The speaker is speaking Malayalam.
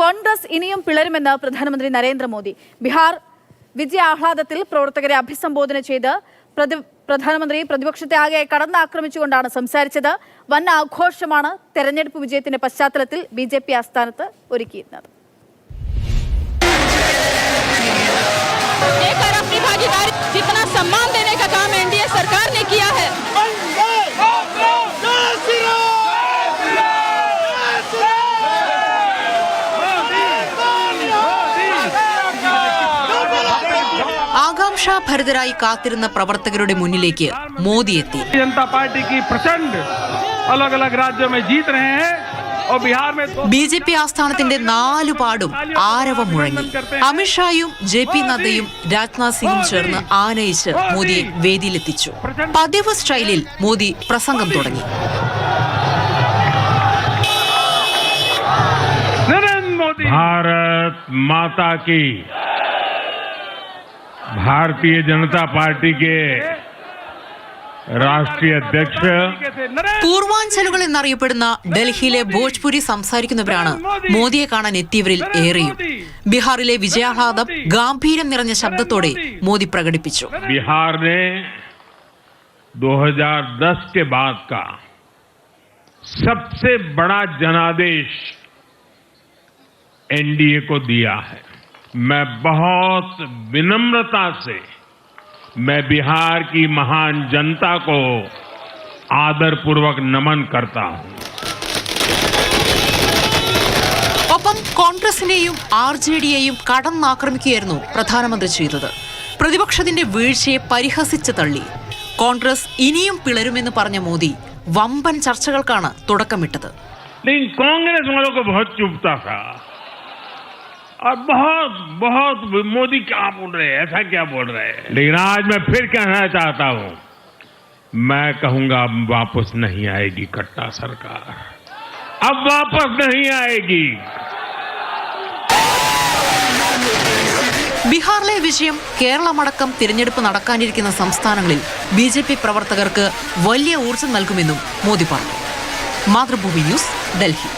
കോൺഗ്രസ് ഇനിയും പിളരുമെന്ന് പ്രധാനമന്ത്രി നരേന്ദ്രമോദി. ബീഹാർ വിജയാഹ്ലാദത്തിൽ പ്രവർത്തകരെ അഭിസംബോധന ചെയ്ത് പ്രധാനമന്ത്രി പ്രതിപക്ഷത്തെ ആകെ കടന്നാക്രമിച്ചുകൊണ്ടാണ് സംസാരിച്ചത്. വൻ ആഘോഷമാണ് തെരഞ്ഞെടുപ്പ് വിജയത്തിന്റെ പശ്ചാത്തലത്തിൽ ബി ആസ്ഥാനത്ത് ഒരുക്കിയിരുന്നത്. ആകാംക്ഷാഭരിതരായി കാത്തിരുന്ന പ്രവർത്തകരുടെ മുന്നിലേക്ക് മോദി എത്തി. ജനതാ പാർട്ടിക്ക് പ്രചണ്ഡ് അലഗ് അലഗ് രാജ്യമേ ജീത് ബി ജെ പി ആസ്ഥാനത്തിന്റെ നാലു പാടും ആരവം മുഴങ്ങി. അമിത്ഷായും ജെ പി നദ്ദയും രാജ്നാഥ് സിംഗും ചേർന്ന് ആനയിച്ച് മോദിയെ വേദിയിലെത്തിച്ചു. പതിവ് സ്റ്റൈലിൽ മോദി പ്രസംഗം തുടങ്ങി. ഭാരത് മാതാ കി. भारतीय जनता पार्टी के राष्ट्रीय अध्यक्ष के थे नरेंद्र പൂർവാഞ്ചലുകൾ എന്നറിയപ്പെടുന്ന ഡൽഹിയിലെ ഭോജ്പുരി സംസാരിക്കുന്നവരാണ് മോദിയെ കാണാൻ എത്തിയവരിൽ ഏറെയും ബീഹാറിലെ വിജയാഹ്ലാദം ഗാംഭീര്യം നിറഞ്ഞ ശബ്ദത്തോടെ മോദി പ്രകടിപ്പിച്ചു बिहार ने 2010 के बाद का सबसे बड़ा जनादेश एनडीए को दिया है मैं बहुत विनम्रता से मैं बिहार की महान जनता को आदरपूर्वक नमन करता हूं ഒപ്പം കോൺഗ്രസിനെയും ആർ ജെ ഡിയെയും കടന്നാക്രമിക്കുകയായിരുന്നു പ്രധാനമന്ത്രി ചെയ്തത് പ്രതിപക്ഷത്തിന്റെ വീഴ്ചയെ പരിഹസിച്ച് തള്ളി കോൺഗ്രസ് ഇനിയും പിളരുമെന്ന് പറഞ്ഞ മോദി വമ്പൻ ചർച്ചകൾക്കാണ് തുടക്കമിട്ടത് लेकिन और बहुत बहुत मोदी क्या बोल रहे हैं ऐसा क्या बोल रहे हैं लेकिन आज मैं फिर कहना चाहता हूं मैं कहूंगा अब वापस नहीं आएगी कट्टा सरकार अब वापस नहीं आएगी ബീഹാറിലെ വിജയം കേരളമടക്കം തിരഞ്ഞെടുപ്പ് നടക്കാനിരിക്കുന്ന സംസ്ഥാനങ്ങളിൽ ബി ജെ പി പ്രവർത്തകർക്ക് വലിയ ഊർജ്ജം നൽകുമെന്നും മോദി പറഞ്ഞു മാതൃഭൂമി ന്യൂസ് ഡൽഹി